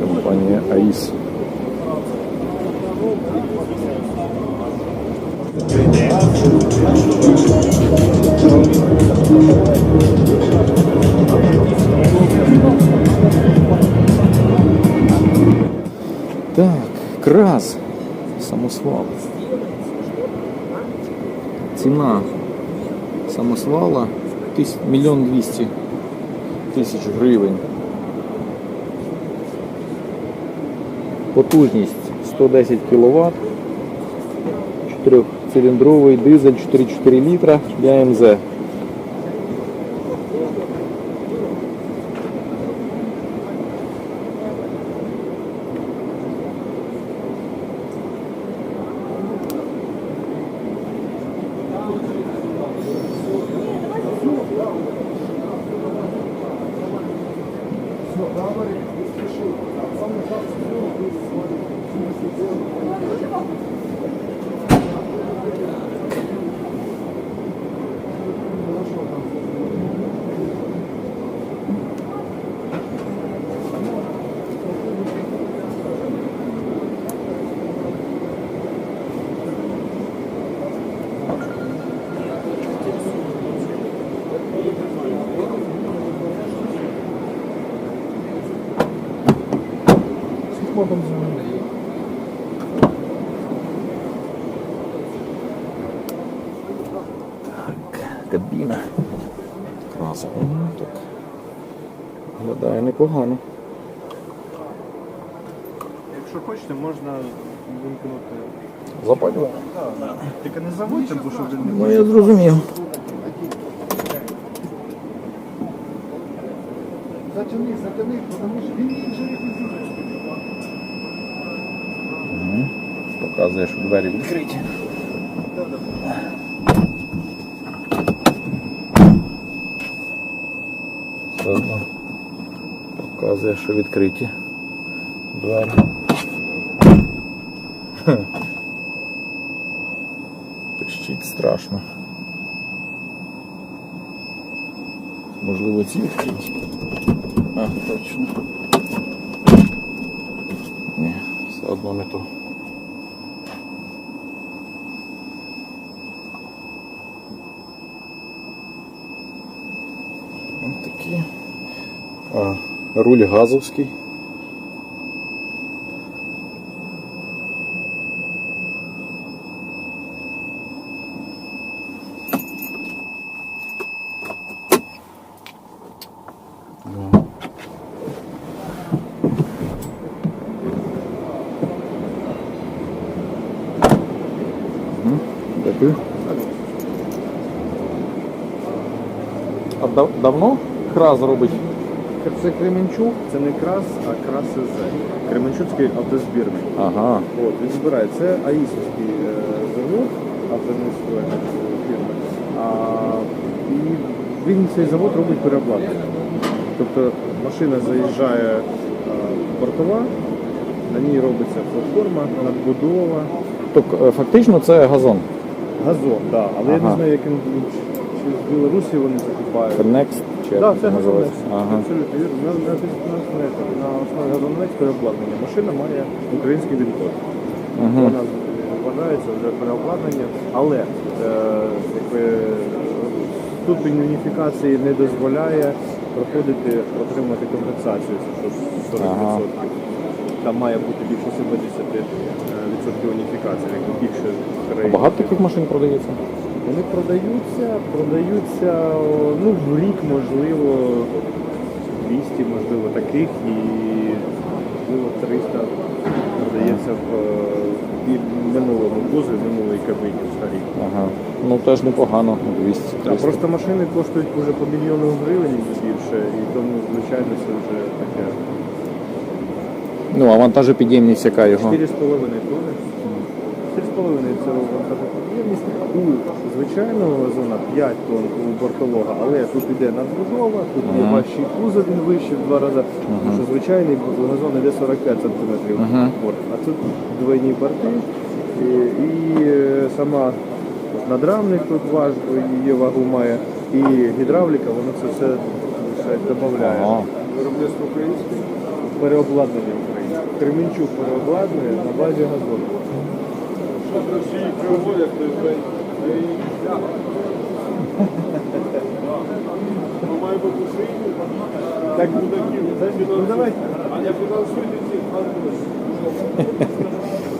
Компанія АІС. Так, крас. Самосвал. Ціна самосвала тис- мільйон двісті тисяч гривень. Потужність 110 кВт. 4-циліндровий дизель 4,4 літра для МЗ. Thank you. Кабіна. Краса. Так. Виглядає непогано. Якщо хочете, можна вимкнути. Запалює. Тільки не заводьте, бо щоб він Ну я зрозумів. Затяни, затяни, тому що він вже Показує, що двері відкриті. Все одно показує, що відкриті двері. Пищить страшно. Можливо, ці відкриті. А, точно. Ні, все одно не то. Ось такі. А, руль газовський. Дякую. Дав- давно краз робить? Це Кременчук, це не крас, а крас СЗ. Кременчуцький автозбірний. Ага. От, він збирає. Це АІСовський е, завод автомобільської фірми. А, і він цей завод робить переобладнання. Тобто машина заїжджає е, бортова, на ній робиться платформа, надбудова, Тобто е, фактично це газон. газон, да. але я Ага. не знаю, як він Білорусі вони закупають. Чи Так, як це називається? газонець. Ага. Абсолютно вірно. На, на, на, основі газонець переобладнання. Машина має український він-код. Мгм. Вона вважається вже переобладнання, але е, якби, ступінь уніфікації не дозволяє проходити, отримати компенсацію це що 40%. Ага. Там має бути більше 70% уніфікації, якби більше країн. Багато таких машин продається? Вони продаються, продаються ну, в рік, можливо, 200, можливо, таких і можливо 300 продається в е, і минулому кузові, минулій кабині в старій. Ага. Ну теж непогано, 200 А 300. просто машини коштують вже по мільйону гривень і більше, і тому, звичайно, це вже таке Ну, а вантажопідємність яка його? 4,5 тонни. 4,5 це вантажопідємність. У звичайного газона 5 тонн у бортового, але тут іде надбудова, тут є Ага. важчий кузов, він вищий в два рази, тому що звичайний газон іде 45 см Ага. борт, а тут двойні борти і, і е, сама надрамник тут важ, її вагу має, і гідравліка, воно це все додає. Ага. Виробництво українське. Переобладнання України. Кременчук переобладнує на базі газону. Так, ну давайте. А я фінансуйте цих галузей.